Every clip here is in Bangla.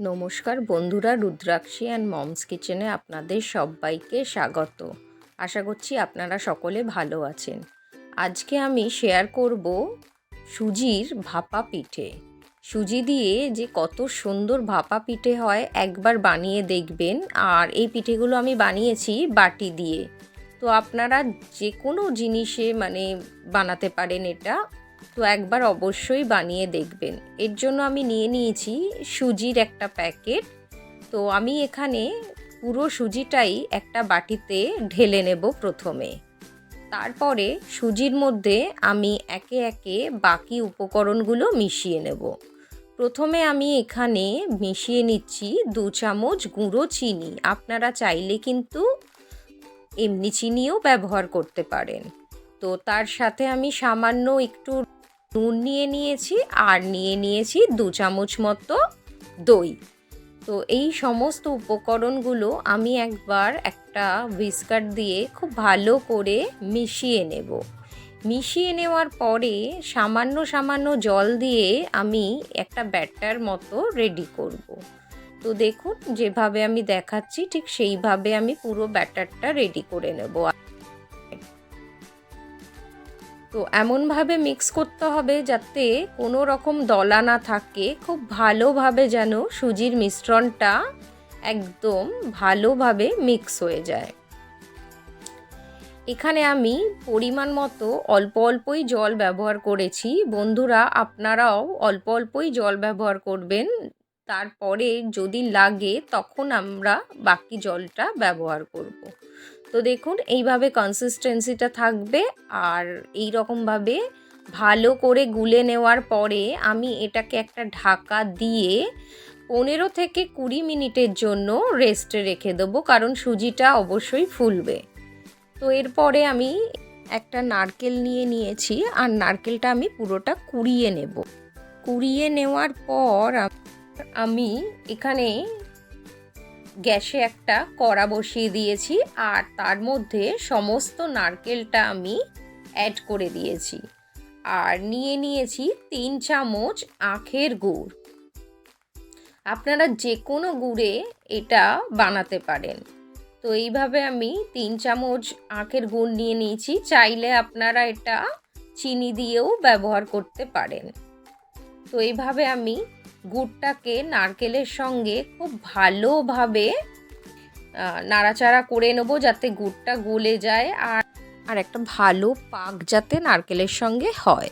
নমস্কার বন্ধুরা, রুদ্রাক্ষী অ্যান্ড মমস কিচেনে আপনাদের সবাইকে স্বাগত। আশা করছি আপনারা সকলে ভালো আছেন। আজকে আমি শেয়ার করব সুজির ভাপা পিঠে। সুজি দিয়ে যে কত সুন্দর ভাপা পিঠে হয় একবার বানিয়ে দেখবেন। আর এই পিঠেগুলো আমি বানিয়েছি বাটি দিয়ে। তো আপনারা যে কোনো জিনিসে মানে বানাতে পারেন এটা। তো একবার অবশ্যই বানিয়ে দেখবেন। এর জন্য আমি নিয়ে নিয়েছি সুজির একটা প্যাকেট। তো আমি এখানে পুরো সুজিটাই একটা বাটিতে ঢেলে নেব প্রথমে। তারপরে সুজির মধ্যে আমি একে একে বাকি উপকরণগুলো মিশিয়ে নেব। প্রথমে আমি এখানে মিশিয়ে নিচ্ছি দু চামচ গুঁড়ো চিনি। আপনারা চাইলে কিন্তু এমনি চিনিও ব্যবহার করতে পারেন। তো তার সাথে আমি সামান্য একটু নুন নিয়ে নিয়েছি আর নিয়ে নিয়েছি দু চামচ মতো দই। তো এই সমস্ত উপকরণগুলো আমি একবার একটা বিস্কাট দিয়ে খুব ভালো করে মিশিয়ে নেব। মিশিয়ে নেওয়ার পরে সামান্য সামান্য জল দিয়ে আমি একটা ব্যাটার মতো রেডি করব। তো দেখুন, যেভাবে আমি দেখাচ্ছি ঠিক সেইভাবে আমি পুরো ব্যাটারটা রেডি করে নেব। তো এমনভাবে মিক্স করতে হবে যাতে কোনো রকম দলা না থাকে। খুব ভালোভাবে যেন সুজির মিশ্রণটা একদম ভালোভাবে মিক্স হয়ে যায়। এখানে আমি পরিমাণ মতো অল্প অল্পই জল ব্যবহার করেছি। বন্ধুরা, আপনারাও অল্প অল্পই জল ব্যবহার করবেন। তারপরে যদি লাগে, তখন আমরা বাকি জলটা ব্যবহার করব। তো দেখুন, এইভাবে কনসিস্টেন্সিটা থাকবে আর এই রকমভাবে ভালো করে গুলে নেওয়ার পরে আমি এটাকে একটা ঢাকা দিয়ে পনেরো থেকে কুড়ি মিনিটের জন্য রেস্টে রেখে দেবো, কারণ সুজিটা অবশ্যই ফুলবে। তো এরপরে আমি একটা নারকেল নিয়ে নিয়েছি, আর নারকেলটা আমি পুরোটা কুড়িয়ে নেব। কুড়িয়ে নেওয়ার পর আমি এখানে গ্যাসে একটা কড়া বসিয়ে দিয়েছি আর তার মধ্যে সমস্ত নারকেলটা আমি অ্যাড করে দিয়েছি। আর নিয়ে নিয়েছি তিন চামচ আখের গুড়। আপনারা যে কোনো গুড়ে এটা বানাতে পারেন। তো এইভাবে আমি তিন চামচ আখের গুড় নিয়ে নিয়েছি। চাইলে আপনারা এটা চিনি দিয়েও ব্যবহার করতে পারেন। তো এইভাবে আমি গুড়টাকে নারকেলের সঙ্গে খুব ভালোভাবে নাড়াচাড়া করে নেব যাতে গুড়টা গলে যায় আর আর একটা ভালো পাক যাতে নারকেলের সঙ্গে হয়।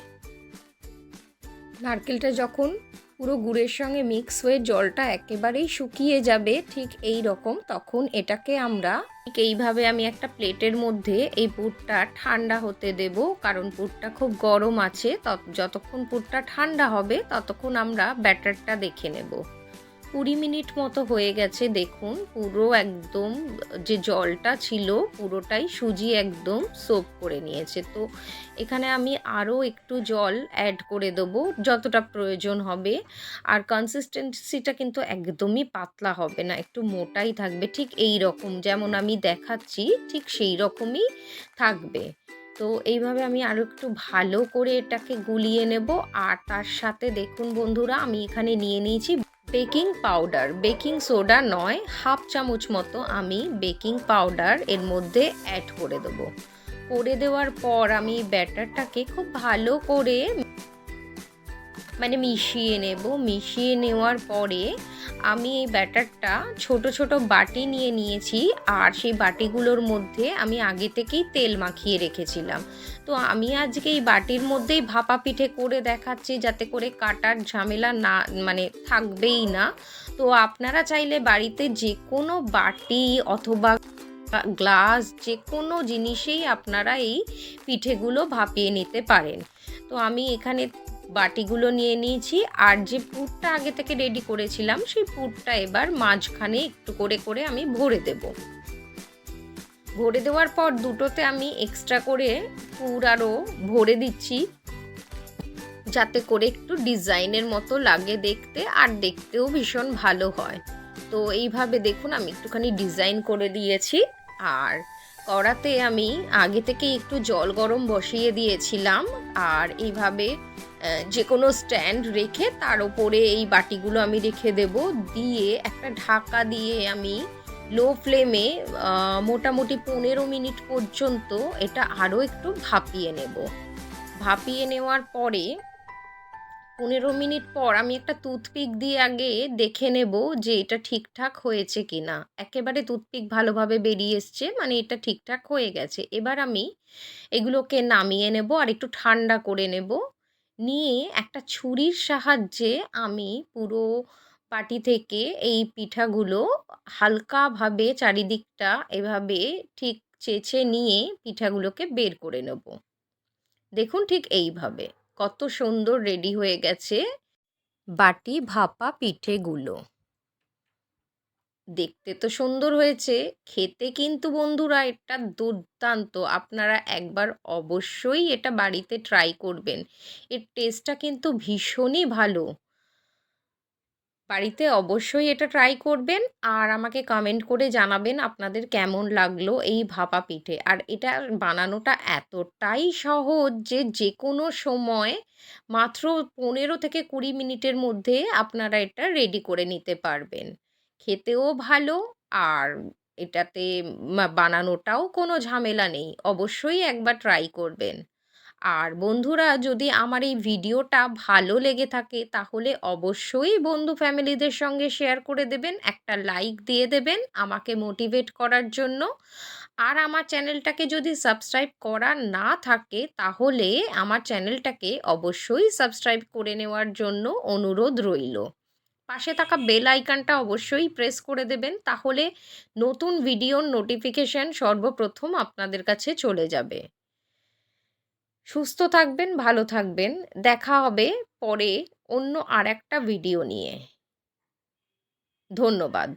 নারকেলটা যখন পুরো গুড়ের সঙ্গে মিক্স হয়ে জলটা একেবারেই শুকিয়ে যাবে, ঠিক এই রকম। তখন এটাকে আমরা, ঠিক এইভাবে আমি একটা প্লেটের মধ্যে এই পুরটা ঠান্ডা হতে দেব, কারণ পুরটা খুব গরম আছে। যতক্ষণ পুরটা ঠান্ডা হবে, ততক্ষণ আমরা ব্যাটারটা দেখে নেব। কুড়ি মিনিট মতো হয়ে গেছে, দেখুন, পুরো একদম যে জলটা ছিল পুরোটাই সুজি একদম সোপ করে নিয়েছে। তো এখানে আমি আরও একটু জল অ্যাড করে দেবো, যতটা প্রয়োজন হবে। আর কনসিস্টেন্সিটা কিন্তু একদমই পাতলা হবে না, একটু মোটাই থাকবে, ঠিক এই রকম। যেমন আমি দেখাচ্ছি, ঠিক সেই রকমই থাকবে। তো এইভাবে আমি আরও একটু ভালো করে এটাকে গুলিয়ে নেব। আর তার সাথে দেখুন বন্ধুরা, আমি এখানে নিয়ে নিয়েছি বেকিং পাউডার। বেকিং সোডা নয়, হাফ চামচ মতো আমি বেকিং পাউডার এর মধ্যে অ্যাড করে দেবো। করে দেওয়ার পর আমি ব্যাটারটাকে খুব ভালো করে মানে মিশিয়ে নেব। মিশিয়ে নেওয়ার পরে আমি এই ব্যাটারটা ছোট ছোট বাটি নিয়ে নিয়েছি আর সেই বাটিগুলোর মধ্যে আমি আগে থেকেই তেল মাখিয়ে রেখেছিলাম। তো আমি আজকে এই বাটির মধ্যেই ভাপা পিঠে করে দেখাচ্ছি যাতে করে কাটার ঝামেলা না মানে থাকবেই না। তো আপনারা চাইলে বাড়িতে যে কোনো বাটি অথবা গ্লাস যে কোনো জিনিসেই আপনারা এই পিঠেগুলো ভাপিয়ে নিতে পারেন। তো আমি এখানে বাটিগুলো নিয়ে নিয়েছি আর যে পুরটা আগে থেকে রেডি করেছিলাম, সেই পুরটা এবার মাঝখানে একটু করে করে আমি ভরে দেব। ভরে দেওয়ার পর দুটোতে আমি এক্সট্রা করে পুর আরও ভরে দিচ্ছি, যাতে করে একটু ডিজাইনের মতো লাগে দেখতে আর দেখতেও ভীষণ ভালো হয়। তো এইভাবে দেখুন, আমি একটুখানি ডিজাইন করে দিয়েছি আর কড়াতে আমি আগে থেকে একটু জল গরম বসিয়ে দিয়েছিলাম আর এইভাবে যে কোনো স্ট্যান্ড রেখে তার ওপরে এই বাটিগুলো আমি রেখে দেব। দিয়ে একটা ঢাকা দিয়ে আমি লো ফ্লেমে মোটামুটি পনেরো মিনিট পর্যন্ত এটা আরও একটু ভাপিয়ে নেব। ভাপিয়ে নেওয়ার পরে পনেরো মিনিট পর আমি একটা টুথপিক দিয়ে আগে দেখে নেব যে এটা ঠিকঠাক হয়েছে কি না একেবারে টুথপিক ভালোভাবে বেরিয়ে এসছে মানে এটা ঠিকঠাক হয়ে গেছে। এবার আমি এগুলোকে নামিয়ে নেব আর একটু ঠান্ডা করে নেব। নিয়ে একটা ছুরির সাহায্যে আমি পুরো পাটি থেকে এই পিঠাগুলো হালকাভাবে চারিদিকটা এভাবে ঠিক চেঁচে নিয়ে পিঠাগুলোকে বের করে নেব। দেখুন ঠিক এইভাবে কত সুন্দর রেডি হয়ে গেছে বাটি ভাপা পিঠেগুলো। দেখতে তো সুন্দর হয়েছে, খেতে কিন্তু বন্ধুরা এটা দুর্দান্ত। আপনারা একবার অবশ্যই এটা বাড়িতে ট্রাই করবেন। এর টেস্টটা কিন্তু ভীষণই ভালো। বাড়িতে অবশ্যই এটা ট্রাই করবেন আর আমাকে কমেন্ট করে জানাবেন আপনাদের কেমন লাগল এই ভাপা পিঠে। আর এটা বানানোটা এতটাই সহজ যে যে কোনো সময় মাত্র পনেরো থেকে কুড়ি মিনিটের মধ্যে আপনারা এটা রেডি করে নিতে পারবেন। খেতেও ভালো আর এটাতে বানানোটাও কোনো ঝামেলা নেই। অবশ্যই একবার ট্রাই করবেন। আর বন্ধুরা, যদি আমার এই ভিডিওটা ভালো লেগে থাকে, তাহলে অবশ্যই বন্ধু ফ্যামিলিদের সঙ্গে শেয়ার করে দেবেন, একটা লাইক দিয়ে দেবেন আমাকে মোটিভেট করার জন্য। আর আমার চ্যানেলটাকে যদি সাবস্ক্রাইব করা না থাকে, তাহলে আমার চ্যানেলটাকে অবশ্যই সাবস্ক্রাইব করে নেওয়ার জন্য অনুরোধ রইল। পাশে থাকা বেল আইকনটা অবশ্যই প্রেস করে দেবেন, তাহলে নতুন ভিডিওর নোটিফিকেশন সর্বপ্রথম আপনাদের কাছে চলে যাবে। সুস্থ থাকবেন, ভালো থাকবেন, দেখা হবে পরে অন্য আর একটা ভিডিও নিয়ে। ধন্যবাদ।